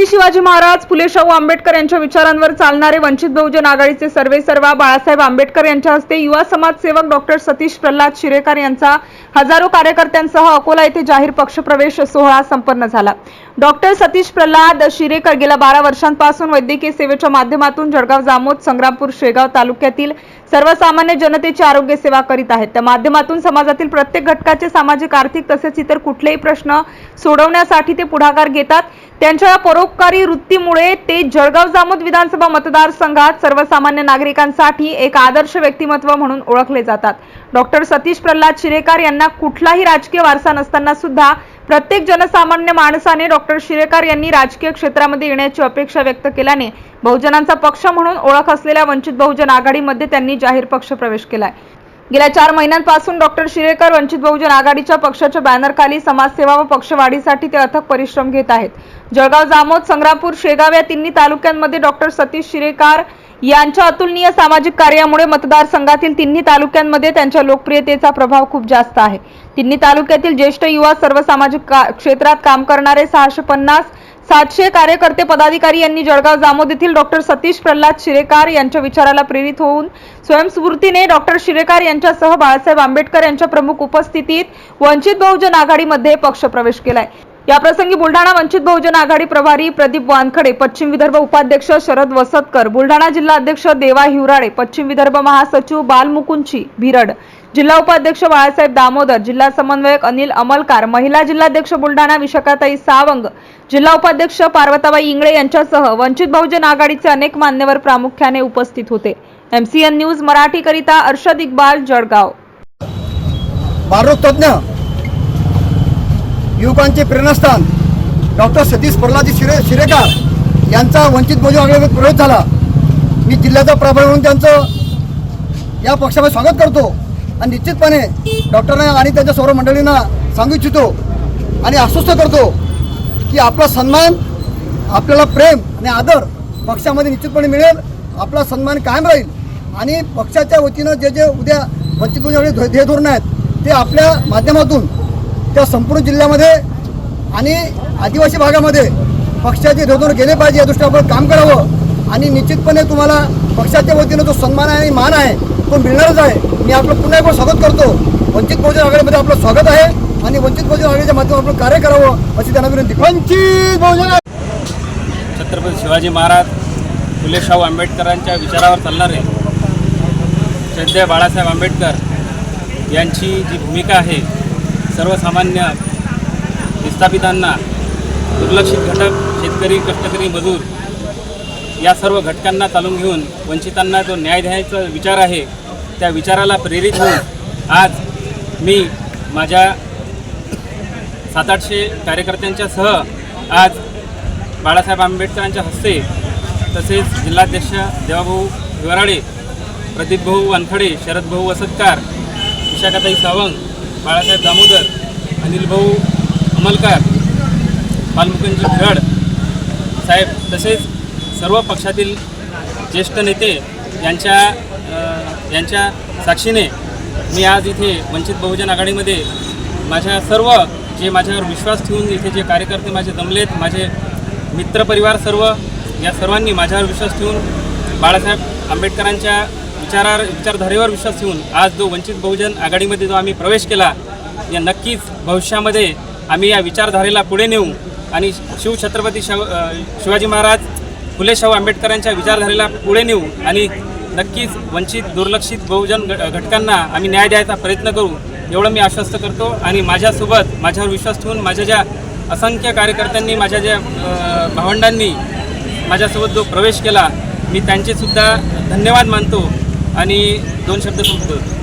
छत्रपती शिवाजी महाराज फुले शाहू आंबेडकर यांच्या विचारांवर चालणारे वंचित बहुजन आघाडीचे सर्वे सर्वा बाळासाहेब आंबेडकर यांच्या हस्ते युवा समाजसेवक डॉक्टर सतीश प्रल्हाद शिरेकर यांचा हजारो कार्यकर्त्यांसह अकोला येथे जाहीर पक्षप्रवेश सोहळा संपन्न झाला. डॉक्टर सतीश प्रल्हाद शिरेकर गेल्या बारा वर्षांपासून वैद्यकीय सेवेच्या माध्यमातून जळगाव जामोद संग्रामपूर शेगाव तालुक्यातील सर्वसामान्य जनतेची आरोग्य सेवा करीत आहेत. त्या माध्यमातून समाजातील प्रत्येक घटकाचे सामाजिक आर्थिक तसेच इतर कुठलेही प्रश्न सोडवण्यासाठी ते पुढाकार घेतात. त्यांच्या या परोपकारी वृत्तीमुळे ते जळगाव जामोद विधानसभा मतदारसंघात सर्वसामान्य नागरिकांसाठी एक आदर्श व्यक्तिमत्व म्हणून ओळखले जातात. डॉक्टर सतीश प्रल्हाद शिरेकर यांना कुठलाही राजकीय वारसा नसताना सुद्धा प्रत्येक जनसामान्य माणसाने डॉक्टर शिरेकार यांनी राजकीय क्षेत्रामध्ये येण्याची अपेक्षा व्यक्त केल्याने बहुजनांचा पक्ष म्हणून ओळख असलेल्या वंचित बहुजन आघाडीमध्ये त्यांनी जाहीर पक्ष प्रवेश केलाय. गेल्या चार महिन्यांपासून डॉक्टर शिरेकर वंचित बहुजन आघाडीच्या पक्षाच्या बॅनरखाली समाजसेवा व पक्षवाढीसाठी ते अथक परिश्रम घेत आहेत. जळगाव जामोद संग्रामपूर शेगाव या तिन्ही तालुक्यांमध्ये डॉक्टर सतीश शिरेकार यांच्या अतुलनीय सामाजिक कार्यामुळे मतदारसंघातील तिन्ही तालुक्यांमध्ये त्यांच्या लोकप्रियतेचा प्रभाव खूप जास्त आहे. तिन्ही तालुक्यातील ज्येष्ठ युवा सर्व सामाजिक का- क्षेत्रात काम करणारे सहाशे पन्नास सातशे कार्यकर्ते पदाधिकारी यांनी जळगाव जामोद येथील डॉक्टर सतीश प्रल्हाद शिरेकार यांच्या विचाराला प्रेरित होऊन स्वयंस्फूर्तीने डॉक्टर शिरेकार यांच्यासह बाळासाहेब आंबेडकर यांच्या प्रमुख उपस्थितीत वंचित बहुजन आघाडीमध्ये पक्षप्रवेश केलाय. याप्रसंगी बुलढाणा वंचित बहुजन आघाडी प्रभारी प्रदीप वानखडे पश्चिम विदर्भ उपाध्यक्ष शरद वसतकर बुलढाणा जिल्हा अध्यक्ष देवा हिवराळे पश्चिम विदर्भ महासचिव बालमुकुंची भिरड जिल्हा उपाध्यक्ष बाळासाहेब दामोदर जिल्हा समन्वयक अनिल अमलकार महिला जिल्हाध्यक्ष बुलढाणा विशाखाताई सावंग जिल्हा उपाध्यक्ष पार्वताबाई इंगळे यांच्यासह वंचित बहुजन आघाडीचे अनेक मान्यवर प्रामुख्याने उपस्थित होते. एमसीएन न्यूज मराठीकरिता अर्षद इक्बाल जळगाव. बालरोग युवकांचे प्रेरणास्थान. डॉक्टर सतीश पर्लाजी शिरे शिरेकार यांचा वंचित बहुजन आघाडीवर प्रवेश झाला. मी जिल्ह्याचा प्रभारी म्हणून त्यांचं या पक्षामध्ये स्वागत करतो. आणि निश्चितपणे डॉक्टरांना आणि त्यांच्या सर्व मंडळींना सांगू इच्छितो आणि आश्वस्त करतो की आपला सन्मान आपल्याला प्रेम आणि आदर पक्षामध्ये निश्चितपणे मिळेल. आपला सन्मान कायम राहील. आणि पक्षाच्या वतीनं जे जे उद्या वंचित बहुजन आघाडी ध्येय धोरण आहेत ते आपल्या माध्यमातून त्या संपूर्ण जिल्ह्यामध्ये आणि आदिवासी भागामध्ये पक्षाचे धोरण गेले पाहिजे या दृष्टीने आपण काम करावं. आणि निश्चितपणे तुम्हाला पक्षाच्या वतीनं जो सन्मान आहे आणि मान आहे तो मिळणारच आहे. मी आपलं पुन्हा एकदा स्वागत करतो. वंचित बहुजन आघाडीमध्ये आपलं स्वागत आहे आणि वंचित बहुजन आघाडीच्या माध्यमातून आपण कार्य करावं अशी त्यांना विनंती. वंचित बहुजन छत्रपती शिवाजी महाराज फुले शाहू आंबेडकरांच्या विचारावर चालणारे श्रद्धेय बाळासाहेब आंबेडकर यांची जी भूमिका आहे सर्वसामान्य विस्थापितांना दुर्लक्षित घटक शेतकरी कष्टकरी मजूर या सर्व घटकांना चालून घेऊन वंचितांना जो न्याय द्यायचा विचार आहे त्या विचाराला प्रेरित होऊन आज मी माझ्या सात आठशे कार्यकर्त्यांच्या सह आज बाळासाहेब आंबेडकरांच्या हस्ते तसेच जिल्हाध्यक्ष देवाभाऊ हिवराळे प्रदीपभाऊ वानखडे शरदभाऊ वसतकार विशाखाताई सावंत बाळासाहेब दामोदर अनिल भाऊ अमलकार बालमुकुंजी भिरड साहेब तसेच सर्व पक्षातील ज्येष्ठ नेते यांच्या यांच्या साक्षीने मी आज इथे वंचित बहुजन आघाडीमध्ये माझ्या सर्व जे माझ्यावर विश्वास ठेवून इथे जे कार्यकर्ते माझे जमलेत माझे मित्रपरिवार सर्व या सर्वांनी माझ्यावर विश्वास ठेवून बाळासाहेब आंबेडकरांच्या विचारा विचारधारेवर विश्वास ठेवून आज जो वंचित बहुजन आघाडीमध्ये जो आम्ही प्रवेश केला या नक्कीच भविष्यामध्ये आम्ही या विचारधारेला पुढे नेऊ. आणि शिवछत्रपती शिव शिवाजी महाराज फुले शाहू आंबेडकरांच्या विचारधारेला पुढे नेऊ आणि नक्कीच वंचित दुर्लक्षित बहुजन घटकांना आम्ही न्याय द्यायचा प्रयत्न करू एवढं मी आश्वस्त करतो. आणि माझ्यासोबत माझ्यावर विश्वास ठेवून माझ्या ज्या असंख्य कार्यकर्त्यांनी माझ्या ज्या भावंडांनी माझ्यासोबत जो प्रवेश केला मी त्यांचेसुद्धा धन्यवाद मानतो. आणि दोन शब्द संपतो